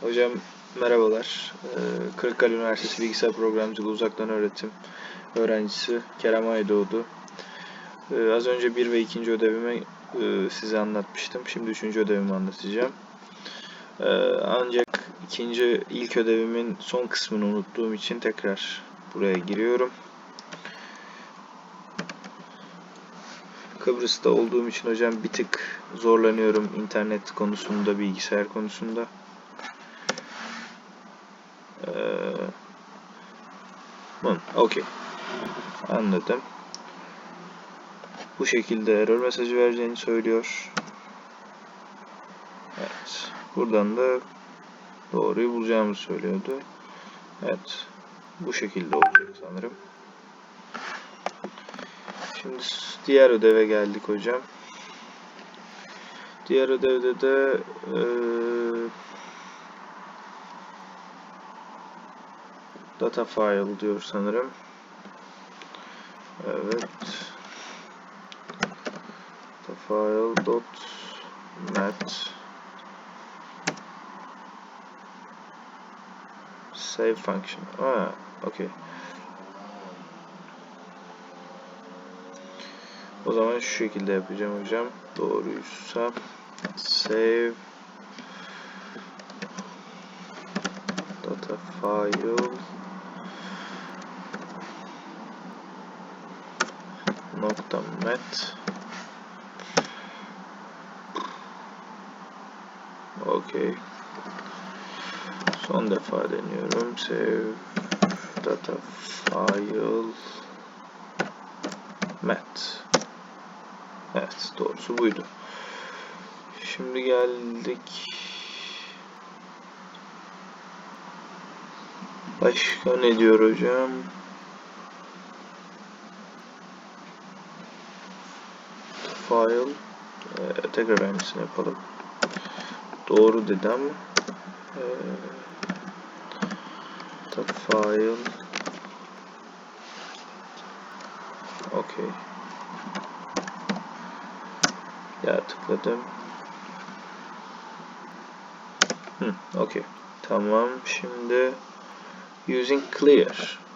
Hocam merhabalar. Ee, Kırıkkale Üniversitesi Bilgisayar Programcılığı Uzaktan Öğretim öğrencisi Kerem Aydoğdu. Ee, az önce bir ve ikinci ödevimi e, size anlatmıştım. Şimdi üçüncü ödevimi anlatacağım. Ee, ancak ikinci ilk ödevimin son kısmını unuttuğum için tekrar buraya giriyorum. Kıbrıs'ta olduğum için hocam bir tık zorlanıyorum internet konusunda, bilgisayar konusunda. Ee, hı, Okey. Anladım. Bu şekilde error mesajı vereceğini söylüyor. Evet. Buradan da doğruyu bulacağımızı söylüyordu. Evet. Bu şekilde olacak sanırım. Şimdi diğer ödeve geldik hocam. Diğer ödevde de eee data file diyor sanırım. Evet. Data file dot mat save function. Aa, okay. O zaman şu şekilde yapacağım hocam. Doğruysa save data file nokta met Okey. Son defa deniyorum. Save data file met. Evet, doğrusu buydu. Şimdi geldik. Başka ne diyor hocam? File. Ee, tekrar aynısını yapalım. Doğru dedi ama. Ee, the file. Okey. Ya tıkladım. Hı, okey. Tamam. Şimdi using clear.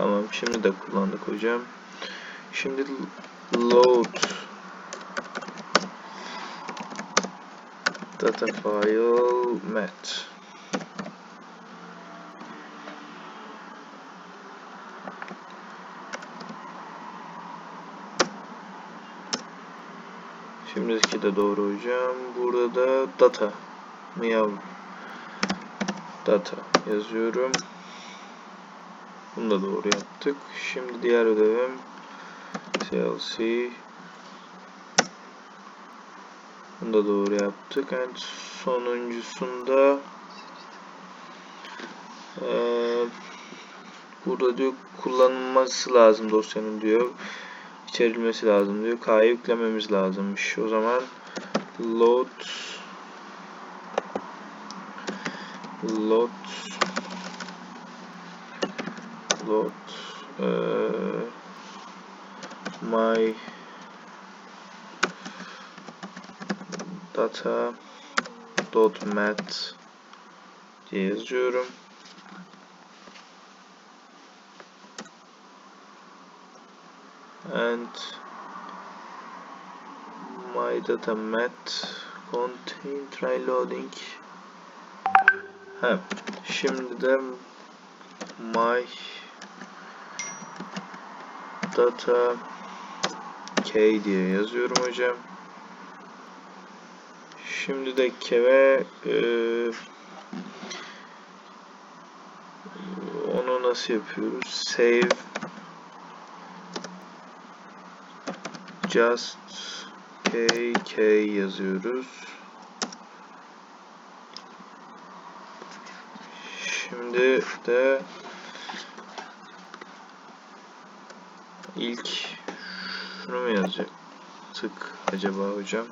Tamam. Şimdi de kullandık hocam. Şimdi load data file met. Şimdiki de doğru hocam. Burada da data mı yavrum? Data yazıyorum. Bunu da doğru yaptık. Şimdi diğer ödevim CLC Bunu da doğru yaptık. En sonuncusunda ee, burada diyor kullanılması lazım dosyanın diyor içerilmesi lazım diyor. K'ya yüklememiz lazımmış. O zaman load load load eee, my data dot mat diye yazıyorum. and my data mat contain try loading ha şimdi de my data k diye yazıyorum hocam şimdi de keve e, onu nasıl yapıyoruz save just kk yazıyoruz. Şimdi de ilk şunu mu yazacaktık acaba hocam?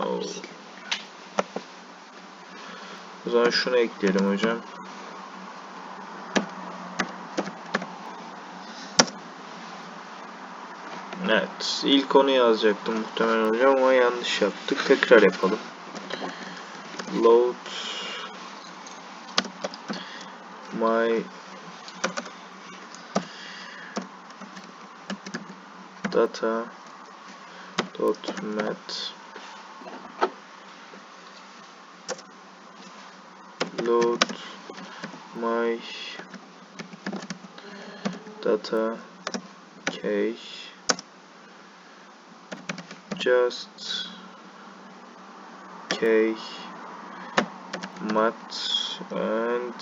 Oh. O zaman şunu ekleyelim hocam. Evet. ilk onu yazacaktım muhtemelen hocam ama yanlış yaptık. Tekrar yapalım. Load my data dot mat load my data cache. Just cache mat and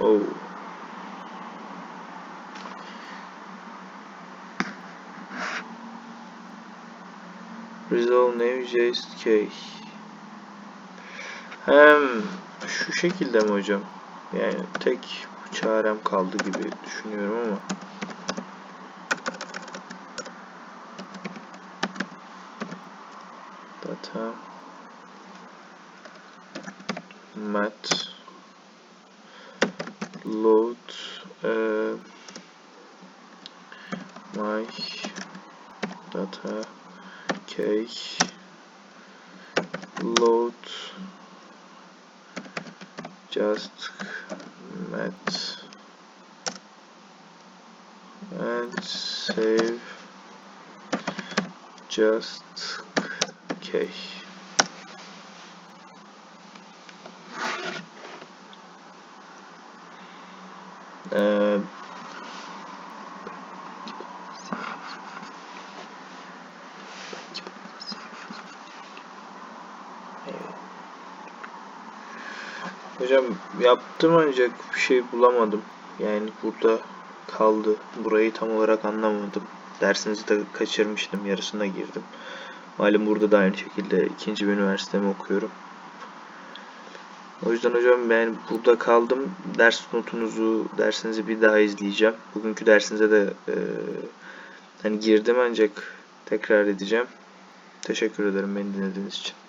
oh resolve name cache hem şu şekilde mi hocam? Yani tek çarem kaldı gibi düşünüyorum ama. Data. Mat. Load uh, my data cache load just met and save just cache Ee, Hocam yaptım ancak bir şey bulamadım. Yani burada kaldı. Burayı tam olarak anlamadım. Dersinizi de kaçırmıştım. Yarısına girdim. Malum burada da aynı şekilde ikinci bir üniversitemi okuyorum. O yüzden hocam ben burada kaldım. Ders notunuzu, dersinizi bir daha izleyeceğim. Bugünkü dersinize de e, hani girdim ancak tekrar edeceğim. Teşekkür ederim beni dinlediğiniz için.